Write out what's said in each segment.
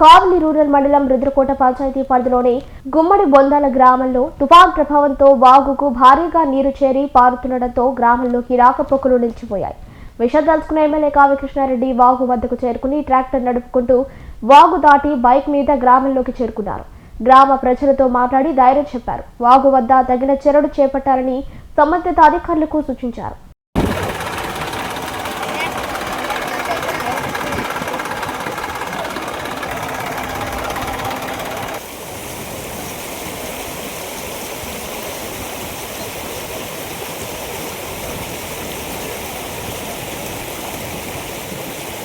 కావలి rural మండలం రుద్రకోట పంచాయతీ పరిధిలోని గుమ్మడి బొందాల గ్రామంలో తుఫాన్ ప్రభావంతో వాగుకు భారీగా నీరు చేరి పారుతుండటంతో గ్రామంలోకి రాకపోకలు నిలిచిపోయాయి. విషయం తెలుసుకున్న ఎమ్మెల్యే కావ్యకృష్ణారెడ్డి వాగు వద్దకు చేరుకుని ట్రాక్టర్ నడుపుకుంటూ వాగు దాటి బైక్ మీద గ్రామంలోకి చేరుకున్నారు. గ్రామ ప్రజలతో మాట్లాడి ధైర్యం చెప్పారు. వాగు వద్ద తగిన చర్యలు చేపట్టాలని సంబంధిత అధికారులకు సూచించారు.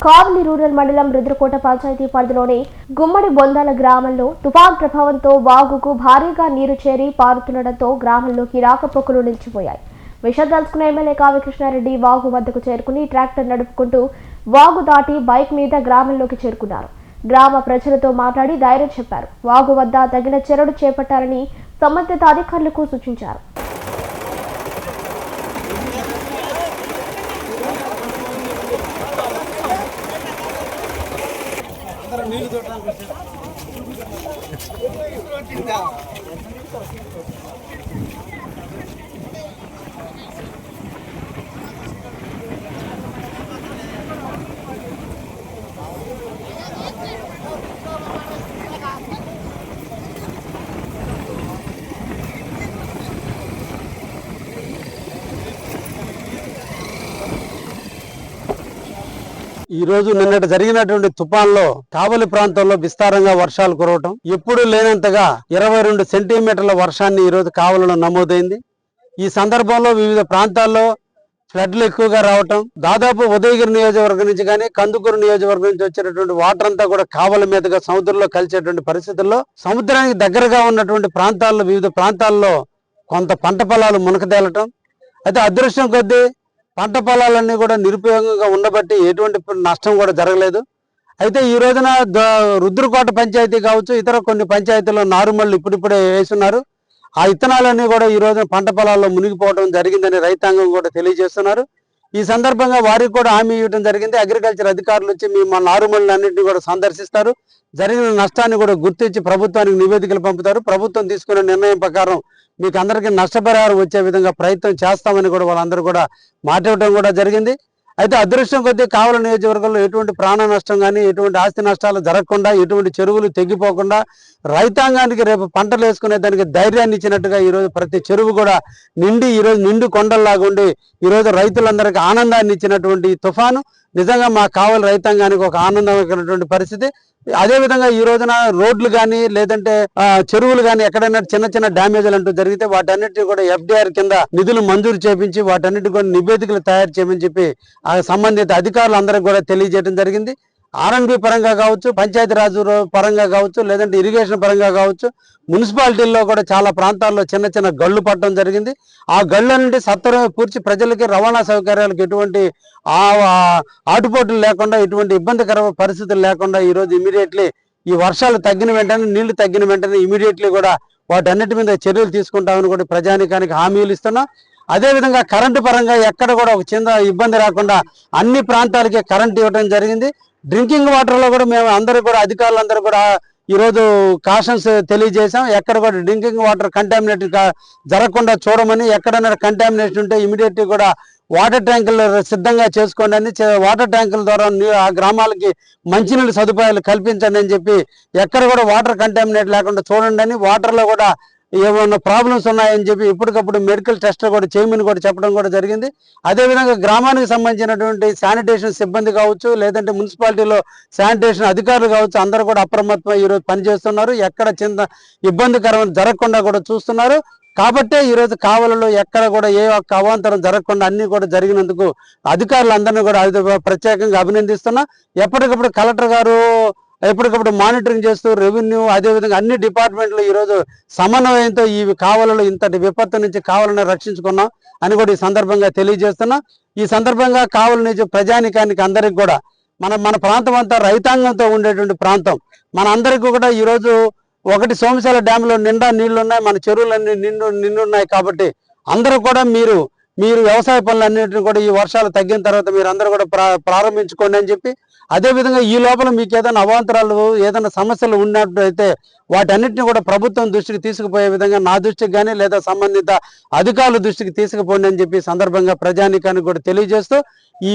కావలి రూరల్ మండలం రుద్రకోట పంచాయతీ పరిధిలోని గుమ్మడి బొందాల గ్రామంలో తుఫాన్ ప్రభావంతో వాగుకు భారీగా నీరు చేరి పారుతుండటంతో గ్రామంలోకి రాకపోకలు నిలిచిపోయాయి. విషయం తెలుసుకున్న ఎమ్మెల్యే కావ్యకృష్ణారెడ్డి వాగు వద్దకు చేరుకుని ట్రాక్టర్ నడుపుకుంటూ వాగు దాటి బైక్ మీద గ్రామంలోకి చేరుకున్నారు. గ్రామ ప్రజలతో మాట్లాడి ధైర్యం చెప్పారు. వాగు వద్ద తగిన చర్యలు చేపట్టాలని సంబంధిత అధికారులకు సూచించారు. అందరం నీళ్ళు చూడడానికి ఈ రోజు నిన్నటి జరిగినటువంటి తుఫాన్లో కావలి ప్రాంతంలో విస్తారంగా వర్షాలు కురవటం ఎప్పుడూ లేనంతగా ఇరవై రెండు సెంటీమీటర్ల వర్షాన్ని ఈరోజు రోజు కావలిలో నమోదైంది. ఈ సందర్భంలో వివిధ ప్రాంతాల్లో ఫ్లడ్లు ఎక్కువగా రావటం దాదాపు ఉదయగిరి నియోజకవర్గం నుంచి కానీ కందుకూరు నియోజకవర్గం నుంచి వచ్చినటువంటి వాటర్ అంతా కూడా కావల మీదుగా సముద్రంలో కలిసేటువంటి పరిస్థితుల్లో సముద్రానికి దగ్గరగా ఉన్నటువంటి ప్రాంతాల్లో వివిధ ప్రాంతాల్లో కొంత పంట పొలాలు మునకతేలటం. అయితే అదృష్టం కొద్దీ పంట పొలాలన్నీ కూడా నిరుపయోగంగా ఉండబట్టి ఎటువంటి నష్టం కూడా జరగలేదు. అయితే ఈ రోజున ద- రుద్రకోట పంచాయతీ కావచ్చు ఇతర కొన్ని పంచాయతీల్లో నారుమళ్ళు ఇప్పుడిప్పుడే వేస్తున్నారు. ఆ ఇత్తనాలన్నీ కూడా ఈ రోజున పంట పొలాల్లో మునిగిపోవడం జరిగిందని రైతాంగం కూడా తెలియజేస్తున్నారు. ఈ సందర్భంగా వారికి కూడా హామీ ఇవ్వడం జరిగింది. అగ్రికల్చర్ అధికారులు వచ్చి మీ మా ఆరుమూలన్నింటినీ కూడా సందర్శిస్తారు. జరిగిన నష్టాన్ని కూడా గుర్తించి ప్రభుత్వానికి నివేదికలు పంపుతారు. ప్రభుత్వం తీసుకున్న నిర్ణయం ప్రకారం మీకు అందరికీ నష్టపరిహారం వచ్చే విధంగా ప్రయత్నం చేస్తామని కూడా వాళ్ళందరూ కూడా మాట ఇవ్వడం కూడా జరిగింది. అయితే అదృష్టం కొద్దీ కావల నియోజకవర్గంలో ఎటువంటి ప్రాణ నష్టం కానీ ఎటువంటి ఆస్తి నష్టాలు జరగకుండా ఎటువంటి చెరువులు తెగిపోకుండా రైతాంగానికి రేపు పంటలు వేసుకునే దానికి ధైర్యాన్ని ఇచ్చినట్టుగా ఈరోజు ప్రతి చెరువు కూడా నిండి ఈరోజు నిండు కొండల్లాగా ఉండి ఈరోజు రైతులందరికీ ఆనందాన్ని ఇచ్చినటువంటి తుఫాను. నిజంగా మా కావాలి రైతాంగానికి ఒక ఆనందమైనటువంటి పరిస్థితి. అదే విధంగా ఈ రోజున రోడ్లు కానీ లేదంటే చెరువులు కానీ ఎక్కడైనా చిన్న చిన్న డ్యామేజ్లు అంటూ జరిగితే వాటన్నిటిని కూడా ఎఫ్డీఆర్ కింద నిధులు మంజూరు చేపించి వాటన్నిటి కూడా నివేదికలు తయారు చేయమని చెప్పి ఆ సంబంధిత అధికారులు అందరికి కూడా తెలియజేయడం జరిగింది. ఆర్ఎండ్బి పరంగా కావచ్చు పంచాయతీరాజ్ పరంగా కావచ్చు లేదంటే ఇరిగేషన్ పరంగా కావచ్చు మున్సిపాలిటీల్లో కూడా చాలా ప్రాంతాల్లో చిన్న చిన్న గళ్ళు పట్టడం జరిగింది. ఆ గళ్ళు నుండి సత్వరమే పూర్చి ప్రజలకి రవాణా సౌకర్యాలకు ఎటువంటి ఆ ఆటుపోట్లు లేకుండా ఎటువంటి ఇబ్బందికర పరిస్థితులు లేకుండా ఈరోజు ఇమీడియట్లీ ఈ వర్షాలు తగ్గిన వెంటనే నీళ్ళు తగ్గిన వెంటనే ఇమీడియట్లీ కూడా వాటన్నిటి మీద చర్యలు తీసుకుంటామని కూడా ప్రజానికానికి హామీలు ఇస్తున్నాం. అదే విధంగా కరెంటు పరంగా ఎక్కడ కూడా ఒక చిన్న ఇబ్బంది రాకుండా అన్ని ప్రాంతాలకి కరెంట్ ఇవ్వడం జరిగింది. డ్రింకింగ్ వాటర్లో కూడా మేము అందరూ కూడా అధికారులందరూ కూడా ఈరోజు కాషన్స్ తెలియజేశాం. ఎక్కడ కూడా డ్రింకింగ్ వాటర్ కంటామినేట్ జరగకుండా చూడమని ఎక్కడైనా కంటామినేషన్ ఉంటే ఇమీడియట్గా కూడా వాటర్ ట్యాంకులు సిద్ధంగా చేసుకోండి అని చే- వాటర్ ట్యాంకుల ద్వారా ఆ గ్రామాలకి మంచినీళ్ళు సదుపాయాలు కల్పించండి అని చెప్పి ఎక్కడ కూడా వాటర్ కంటామినేట్ లేకుండా చూడండి అని వాటర్లో కూడా ఏమైనా ప్రాబ్లమ్స్ ఉన్నాయని చెప్పి ఎప్పటికప్పుడు మెడికల్ టెస్ట్ కూడా చేయమని కూడా చెప్పడం కూడా జరిగింది. అదేవిధంగా గ్రామానికి సంబంధించినటువంటి శానిటేషన్ సిబ్బంది కావచ్చు లేదంటే మున్సిపాలిటీలో శానిటేషన్ అధికారులు కావచ్చు అందరూ కూడా అప్రమత్తం ఈరోజు పనిచేస్తున్నారు. ఎక్కడ చిన్న ఇబ్బందికరమైన జరగకుండా కూడా చూస్తున్నారు. కాబట్టే ఈరోజు కావలలో ఎక్కడ కూడా ఏ ఒక్క అవాంతరం జరగకుండా అన్ని కూడా జరిగినందుకు అధికారులందరినీ కూడా ప్రత్యేకంగా అభినందిస్తున్నా. ఎప్పటికప్పుడు కలెక్టర్ గారు ఎప్పటికప్పుడు మానిటరింగ్ చేస్తూ రెవెన్యూ అదేవిధంగా అన్ని డిపార్ట్మెంట్లు ఈరోజు సమన్వయంతో ఈ కావాలలో ఇంతటి విపత్తు నుంచి కావాలని రక్షించుకున్నాం అని కూడా ఈ సందర్భంగా తెలియజేస్తున్నా. ఈ సందర్భంగా కావల నుంచి ప్రజానికానికి అందరికి కూడా మన మన ప్రాంతం అంతా రైతాంగంతో ఉండేటువంటి ప్రాంతం. మన అందరికీ కూడా ఈరోజు ఒకటి సోమశాల డ్యాంలో నిండా నీళ్ళున్నాయి మన చెరువులన్నీ నిండు నిండున్నాయి కాబట్టి అందరూ కూడా మీరు మీరు వ్యవసాయ పనులన్నింటినీ కూడా ఈ వర్షాలు తగ్గిన తర్వాత మీరు అందరూ కూడా ప్రా ప్రారంభించుకోండి అని చెప్పి అదే విధంగా ఈ లోపల మీకు ఏదైనా అవాంతరాలు ఏదైనా సమస్యలు ఉన్నట్టయితే వాటన్నిటిని కూడా ప్రభుత్వం దృష్టికి తీసుకుపోయే విధంగా నా దృష్టికి కానీ లేదా సంబంధిత అధికారుల దృష్టికి తీసుకుపోండి అని చెప్పి సందర్భంగా ప్రజానికానికి కూడా తెలియజేస్తూ ఈ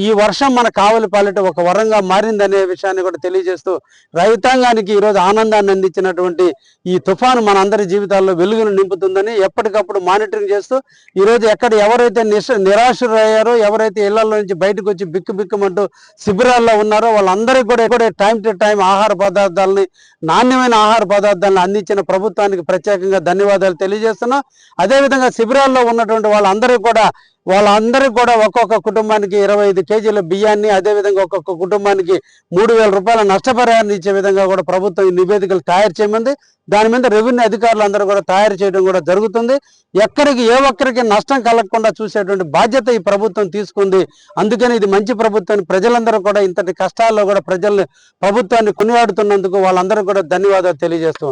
ఈ వర్షం మన కావలి పాలిట ఒక వరంగా మారిందనే విషయాన్ని కూడా తెలియజేస్తూ రైతాంగానికి ఈరోజు ఆనందాన్ని అందించినటువంటి ఈ తుఫాను మన అందరి జీవితాల్లో వెలుగును నింపుతుందని ఎప్పటికప్పుడు మానిటరింగ్ చేస్తూ ఈరోజు ఎక్కడ ఎవరైతే నిశ నిరాశరయ్యారో ఎవరైతే ఇళ్ళ నుంచి బయటకు వచ్చి బిక్కు బిక్కుమంటూ శిబిరాల్లో ఉన్నారో వాళ్ళందరికీ కూడా కూడా టైం టు టైం ఆహార పదార్థాలని నాణ్యమైన ఆహార పదార్థాలను అందించిన ప్రభుత్వానికి ప్రత్యేకంగా ధన్యవాదాలు తెలియజేస్తున్నాం. అదేవిధంగా శిబిరాల్లో ఉన్నటువంటి వాళ్ళందరికీ కూడా వాళ్ళందరికీ కూడా ఒక్కొక్క కుటుంబానికి ఇరవై ఐదు కేజీల బియ్యాన్ని అదేవిధంగా ఒక్కొక్క కుటుంబానికి మూడు వేల రూపాయల నష్టపరిహారాన్ని ఇచ్చే విధంగా కూడా ప్రభుత్వం ఈ నివేదికలు తయారు చేయమంది. దాని మీద రెవెన్యూ అధికారులు అందరూ కూడా తయారు చేయడం కూడా జరుగుతుంది. ఎక్కడికి ఏ ఒక్కరికి నష్టం కలగకుండా చూసేటువంటి బాధ్యత ఈ ప్రభుత్వం తీసుకుంది. అందుకని ఇది మంచి ప్రభుత్వాన్ని ప్రజలందరూ కూడా ఇంతటి కష్టాల్లో కూడా ప్రజల్ని ప్రభుత్వాన్ని కొనియాడుతున్నందుకు వాళ్ళందరూ కూడా ధన్యవాదాలు తెలియజేస్తూ